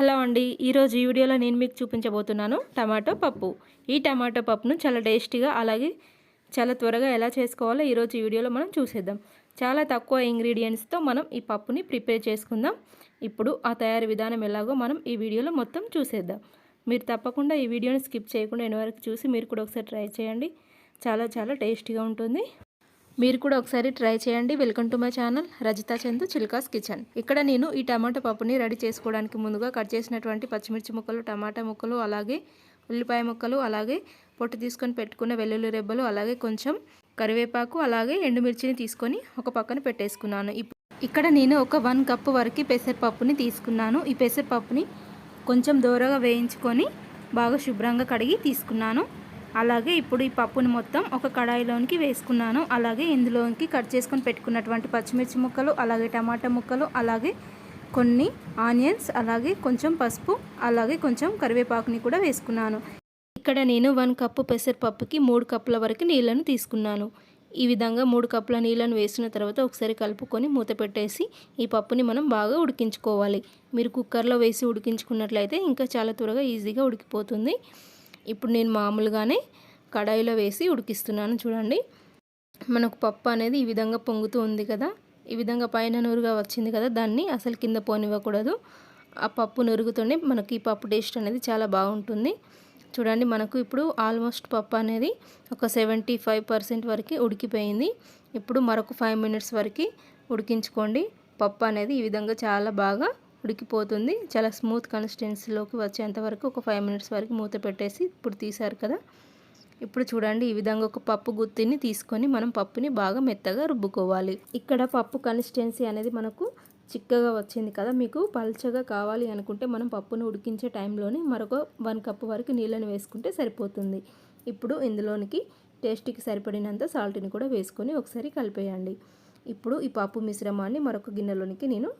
Hello అండి ఈరోజు ఈ వీడియోలో నేను మీకు చూపించబోతున్నాను టమాటో పప్పు. ఈ టమాటో పప్పును చాలా టేస్టీగా అలాగే చాలా త్వరగా ఎలా చేసుకోవాలో ఈరోజు ఈ వీడియోలో మనం చూసేద్దాం. చాలా తక్కువ ఇంగ్రీడియంట్స్తో మనం ఈ పప్పుని ప్రిపేర్ చేసుకుందాం. ఇప్పుడు ఆ తయారీ విధానం ఎలాగో మనం ఈ వీడియోలో మొత్తం చూసేద్దాం. మీరు తప్పకుండా ఈ వీడియోని స్కిప్ చేయకుండా ఎన్ని వరకు చూసి మీరు కూడా ఒకసారి ట్రై చేయండి. చాలా చాలా టేస్టీగా ఉంటుంది. మీరు కూడా ఒకసారి ట్రై చేయండి. Welcome to my channel. Rajitha Chandu Chilkas kitchen. ఇక్కడ నేను ఈ టమాటా పప్పుని రెడీ చేసుకోవడానికి ముందుగా కట్ చేసినటువంటి పచ్చిమిర్చి ముక్కలు టమాటా ముక్కలు అలాగే ఉల్లిపాయ ముక్కలు అలాగే పొట్టు తీసుకొని పెట్టుకున్న వెల్లుల్లి రెబ్బలు అలాగే కొంచెం కరివేపాకు అలాగే ఎండుమిర్చిని తీసుకొని ఒక పక్కన పెట్టేసుకున్నాను. ఇక్కడ నేను ఒక వన్ కప్ వరకు పెసరపప్పుని తీసుకున్నాను. ఈ పెసరపప్పుని కొంచెం దూరగా వేయించుకొని బాగా శుభ్రంగా కడిగి తీసుకున్నాను. అలాగే ఇప్పుడు ఈ పప్పుని మొత్తం ఒక కడాయిలోనికి వేసుకున్నాను. అలాగే ఇందులోనికి కట్ చేసుకొని పెట్టుకున్నటువంటి పచ్చిమిర్చి ముక్కలు అలాగే టమాటా ముక్కలు అలాగే కొన్ని ఆనియన్స్ అలాగే కొంచెం పసుపు అలాగే కొంచెం కరివేపాకుని కూడా వేసుకున్నాను. ఇక్కడ నేను వన్ కప్పు పెసరపప్పుకి మూడు కప్పుల వరకు నీళ్ళను తీసుకున్నాను. ఈ విధంగా మూడు కప్పుల నీళ్ళను వేసిన తర్వాత ఒకసారి కలుపుకొని మూత పెట్టేసి ఈ పప్పుని మనం బాగా ఉడికించుకోవాలి. మీరు కుక్కర్లో వేసి ఉడికించుకున్నట్లయితే ఇంకా చాలా త్వరగా ఈజీగా ఉడికిపోతుంది. ఇప్పుడు నేను మామూలుగానే కడాయిలో వేసి ఉడికిస్తున్నాను చూడండి. మనకు పప్పు అనేది ఈ విధంగా పొంగుతూ ఉంది కదా. ఈ విధంగా పైన నురుగా వచ్చింది కదా. దాన్ని అసలు కింద పోనివ్వకూడదు. ఆ పప్పు నురుగుతోనే మనకి ఈ పప్పు టేస్ట్ అనేది చాలా బాగుంటుంది. చూడండి మనకు ఇప్పుడు ఆల్మోస్ట్ పప్పు అనేది ఒక సెవెంటీ ఫైవ్ పర్సెంట్ వరకు ఉడికిపోయింది. ఇప్పుడు మరొక ఫైవ్ మినిట్స్ వరకు ఉడికించుకోండి. పప్పు అనేది ఈ విధంగా చాలా బాగా ఉడికిపోతుంది. చాలా స్మూత్ కన్సిస్టెన్సీలోకి వచ్చేంత వరకు ఒక ఫైవ్ మినిట్స్ వరకు మూత పెట్టేసి ఇప్పుడు తీసారు కదా. ఇప్పుడు చూడండి ఈ విధంగా ఒక పప్పు గుత్తిని తీసుకొని మనం పప్పుని బాగా మెత్తగా రుబ్బుకోవాలి. ఇక్కడ పప్పు కన్సిస్టెన్సీ అనేది మనకు చిక్కగా వచ్చింది కదా. మీకు పల్చగా కావాలి అనుకుంటే మనం పప్పును ఉడికించే టైంలోనే మరొక వన్ కప్పు వరకు నీళ్ళని వేసుకుంటే సరిపోతుంది. ఇప్పుడు ఇందులోనికి టేస్ట్కి సరిపడినంత సాల్ట్ని కూడా వేసుకొని ఒకసారి కలిపేయండి. ఇప్పుడు ఈ పప్పు మిశ్రమాన్ని మరొక గిన్నెలోనికి నేను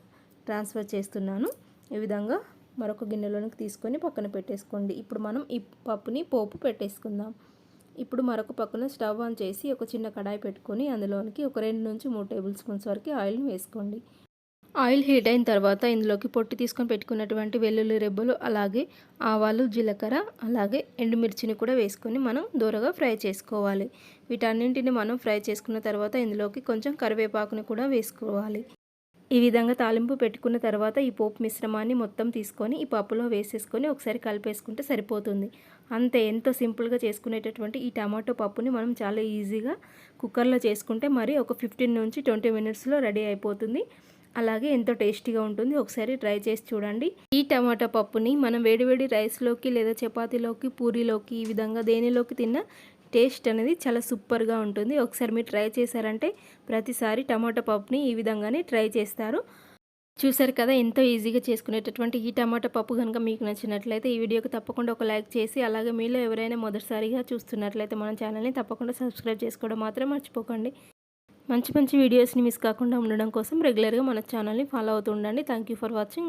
ట్రాన్స్ఫర్ చేస్తున్నాను. ఈ విధంగా మరొక గిన్నెలోనికి తీసుకొని పక్కన పెట్టేసుకోండి. ఇప్పుడు మనం ఈ పప్పుని పోపు పెట్టేసుకుందాం. ఇప్పుడు మరొక పక్కన స్టవ్ ఆన్ చేసి ఒక చిన్న కడాయి పెట్టుకొని అందులోనికి ఒక రెండు నుంచి మూడు టేబుల్ స్పూన్స్ వరకు ఆయిల్ని వేసుకోండి. ఆయిల్ హీట్ అయిన తర్వాత ఇందులోకి పొట్టి తీసుకొని పెట్టుకున్నటువంటి వెల్లుల్లి రెబ్బలు అలాగే ఆవాలు జీలకర్ర అలాగే ఎండుమిర్చిని కూడా వేసుకొని మనం దూరగా ఫ్రై చేసుకోవాలి. వీటన్నింటిని మనం ఫ్రై చేసుకున్న తర్వాత ఇందులోకి కొంచెం కరివేపాకుని కూడా వేసుకోవాలి. ఈ విధంగా తాలింపు పెట్టుకున్న తర్వాత ఈ పోపు మిశ్రమాన్ని మొత్తం తీసుకొని ఈ పప్పులో వేసేసుకొని ఒకసారి కలిపేసుకుంటే సరిపోతుంది. అంతే ఎంతో సింపుల్గా చేసుకునేటటువంటి ఈ టమాటో పప్పుని మనం చాలా ఈజీగా కుక్కర్లో చేసుకుంటే మరి ఒక ఫిఫ్టీన్ నుంచి ట్వంటీ మినిట్స్లో రెడీ అయిపోతుంది. అలాగే ఎంతో టేస్టీగా ఉంటుంది. ఒకసారి ట్రై చేసి చూడండి. ఈ టమాటా పప్పుని మనం వేడివేడి రైస్లోకి లేదా చపాతీలోకి పూరీలోకి ఈ విధంగా దేనిలోకి తిన్న టేస్ట్ అనేది చాలా సూపర్గా ఉంటుంది. ఒకసారి మీరు ట్రై చేశారంటే ప్రతిసారి టమాటా పప్పుని ఈ విధంగానే ట్రై చేస్తారు. చూసారు కదా ఎంతో ఈజీగా చేసుకునేటటువంటి ఈ టమాటా పప్పు కనుక మీకు నచ్చినట్లయితే ఈ వీడియోకి తప్పకుండా ఒక లైక్ చేసి అలాగే మీలో ఎవరైనా మొదటిసారిగా చూస్తున్నట్లయితే మన ఛానల్ని తప్పకుండా సబ్స్క్రైబ్ చేసుకోవడం మాత్రం మర్చిపోకండి. మంచి మంచి వీడియోస్ని మిస్ కాకుండా ఉండడం కోసం రెగ్యులర్గా మన ఛానల్ని ఫాలో అవుతూ ఉండండి. Thank for watching.